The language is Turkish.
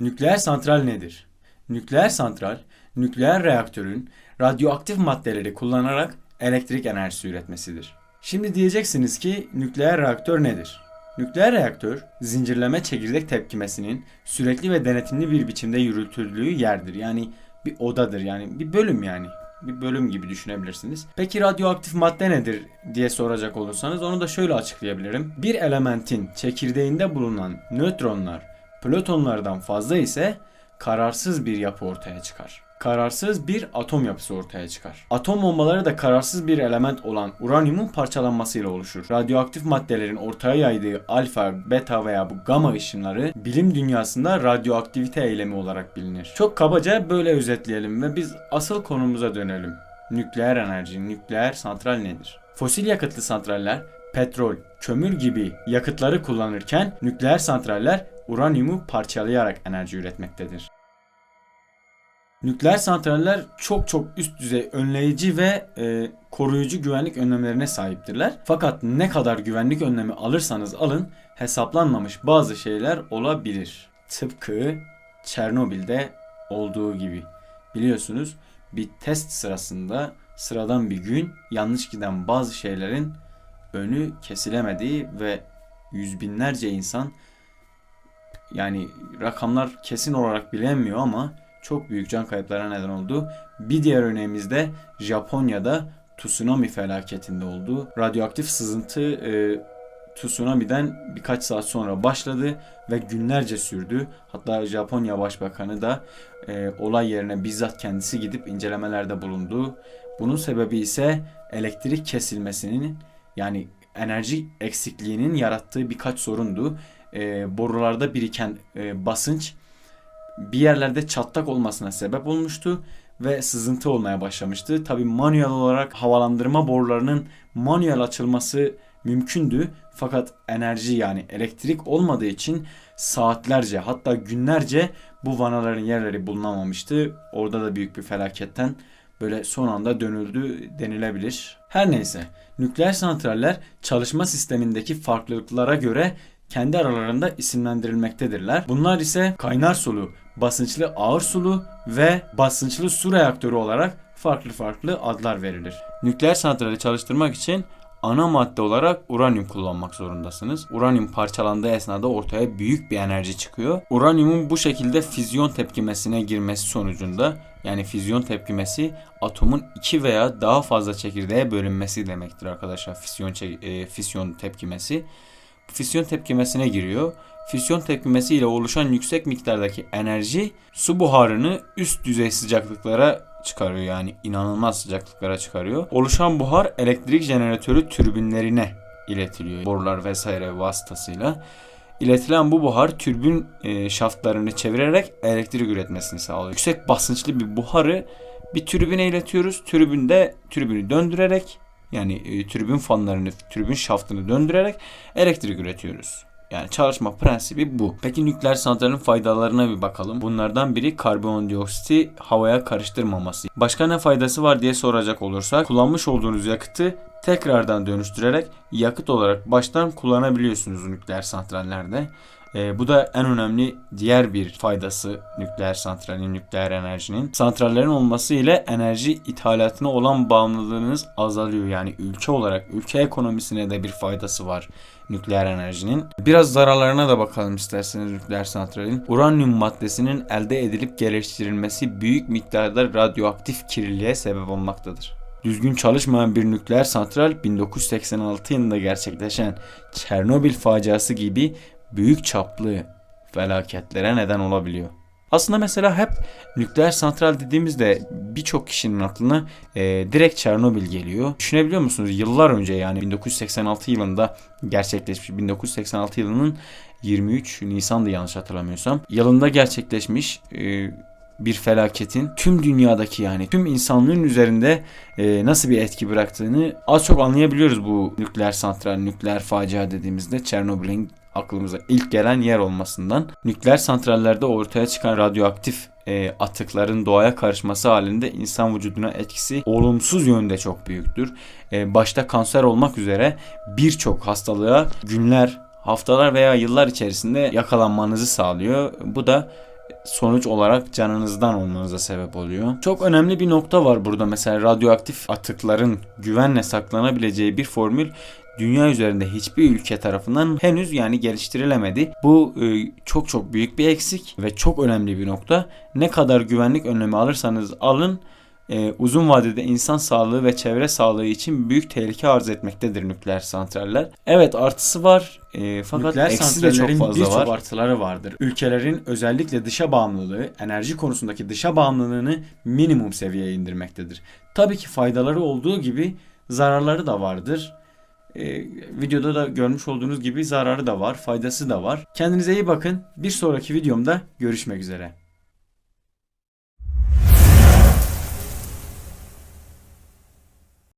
Nükleer santral nedir? Nükleer santral, nükleer reaktörün radyoaktif maddeleri kullanarak elektrik enerjisi üretmesidir. Şimdi diyeceksiniz ki nükleer reaktör nedir? Nükleer reaktör, zincirleme çekirdek tepkimesinin sürekli ve denetimli bir biçimde yürütüldüğü yerdir. Yani bir odadır yani bir bölüm yani. Bir bölüm gibi düşünebilirsiniz. Peki radyoaktif madde nedir diye soracak olursanız onu da şöyle açıklayabilirim. Bir elementin çekirdeğinde bulunan nötronlar Plütonlardan fazla ise kararsız bir yapı ortaya çıkar. Kararsız bir atom yapısı ortaya çıkar. Atom bombaları da kararsız bir element olan uranyumun parçalanmasıyla oluşur. Radyoaktif maddelerin ortaya yaydığı alfa, beta veya bu gamma ışınları bilim dünyasında radyoaktivite eylemi olarak bilinir. Çok kabaca böyle özetleyelim ve biz asıl konumuza dönelim. Nükleer enerji, nükleer santral nedir? Fosil yakıtlı santraller petrol, kömür gibi yakıtları kullanırken nükleer santraller uranyumu parçalayarak enerji üretmektedir. Nükleer santraller çok çok üst düzey önleyici ve e, koruyucu güvenlik önlemlerine sahiptirler. Fakat ne kadar güvenlik önlemi alırsanız alın hesaplanmamış bazı şeyler olabilir. Tıpkı Çernobil'de olduğu gibi. Biliyorsunuz bir test sırasında sıradan bir gün yanlış giden bazı şeylerin önü kesilemediği ve yüz binlerce insan yani rakamlar kesin olarak bilinmiyor ama çok büyük can kayıplarına neden oldu. Bir diğer örneğimiz de Japonya'da tsunami felaketinde oldu. Radyoaktif sızıntı e, tsunami'den birkaç saat sonra başladı ve günlerce sürdü. Hatta Japonya Başbakanı da e, olay yerine bizzat kendisi gidip incelemelerde bulundu. Bunun sebebi ise elektrik kesilmesinin yani enerji eksikliğinin yarattığı birkaç sorundu. E, borularda biriken e, basınç bir yerlerde çatlak olmasına sebep olmuştu ve sızıntı olmaya başlamıştı. Tabi manuel olarak havalandırma borularının manuel açılması mümkündü. Fakat enerji yani elektrik olmadığı için saatlerce hatta günlerce bu vanaların yerleri bulunamamıştı. Orada da büyük bir felaketten böyle son anda dönüldü denilebilir. Her neyse nükleer santraller çalışma sistemindeki farklılıklara göre kendi aralarında isimlendirilmektedirler. Bunlar ise kaynar sulu, basınçlı ağır sulu ve basınçlı su reaktörü olarak farklı farklı adlar verilir. Nükleer santrali çalıştırmak için ana madde olarak uranyum kullanmak zorundasınız. Uranyum parçalandığı esnada ortaya büyük bir enerji çıkıyor. Uranyumun bu şekilde füzyon tepkimesine girmesi sonucunda yani füzyon tepkimesi atomun iki veya daha fazla çekirdeğe bölünmesi demektir arkadaşlar. Füzyon, e, füzyon tepkimesi fisyon tepkimesine giriyor. Fisyon tepkimesi ile oluşan yüksek miktardaki enerji su buharını üst düzey sıcaklıklara çıkarıyor yani inanılmaz sıcaklıklara çıkarıyor. Oluşan buhar elektrik jeneratörü türbinlerine iletiliyor. Borular vesaire vasıtasıyla. İletilen bu buhar türbin e, şaftlarını çevirerek elektrik üretmesini sağlıyor. Yüksek basınçlı bir buharı bir türbine iletiyoruz. Türbünde türbünü döndürerek yani e, tribün fanlarını, tribün şaftını döndürerek elektrik üretiyoruz. Yani çalışma prensibi bu. Peki nükleer santralin faydalarına bir bakalım. Bunlardan biri karbondioksiti havaya karıştırmaması. Başka ne faydası var diye soracak olursak kullanmış olduğunuz yakıtı tekrardan dönüştürerek yakıt olarak baştan kullanabiliyorsunuz nükleer santrallerde. E, bu da en önemli diğer bir faydası nükleer santralin, nükleer enerjinin. Santrallerin olması ile enerji ithalatına olan bağımlılığınız azalıyor. Yani ülke olarak, ülke ekonomisine de bir faydası var nükleer enerjinin. Biraz zararlarına da bakalım isterseniz nükleer santralin. Uranyum maddesinin elde edilip geliştirilmesi büyük miktarda radyoaktif kirliliğe sebep olmaktadır. Düzgün çalışmayan bir nükleer santral 1986 yılında gerçekleşen Çernobil faciası gibi büyük çaplı felaketlere neden olabiliyor. Aslında mesela hep nükleer santral dediğimizde birçok kişinin aklına e, direkt Çernobil geliyor. Düşünebiliyor musunuz? Yıllar önce yani 1986 yılında gerçekleşmiş. 1986 yılının 23 Nisan'da yanlış hatırlamıyorsam. Yılında gerçekleşmiş e, bir felaketin tüm dünyadaki yani tüm insanlığın üzerinde e, nasıl bir etki bıraktığını az çok anlayabiliyoruz bu nükleer santral, nükleer facia dediğimizde Çernobil'in aklımıza ilk gelen yer olmasından nükleer santrallerde ortaya çıkan radyoaktif e, atıkların doğaya karışması halinde insan vücuduna etkisi olumsuz yönde çok büyüktür. E, başta kanser olmak üzere birçok hastalığa günler, haftalar veya yıllar içerisinde yakalanmanızı sağlıyor. Bu da sonuç olarak canınızdan olmanıza sebep oluyor. Çok önemli bir nokta var burada mesela radyoaktif atıkların güvenle saklanabileceği bir formül dünya üzerinde hiçbir ülke tarafından henüz yani geliştirilemedi. Bu e, çok çok büyük bir eksik ve çok önemli bir nokta. Ne kadar güvenlik önlemi alırsanız alın e, uzun vadede insan sağlığı ve çevre sağlığı için büyük tehlike arz etmektedir nükleer santraller. Evet artısı var e, fakat Nükleer eksi de çok fazla birçok var. artıları vardır. Ülkelerin özellikle dışa bağımlılığı, enerji konusundaki dışa bağımlılığını minimum seviyeye indirmektedir. Tabii ki faydaları olduğu gibi zararları da vardır. Ee, videoda da görmüş olduğunuz gibi zararı da var, faydası da var. Kendinize iyi bakın. Bir sonraki videomda görüşmek üzere.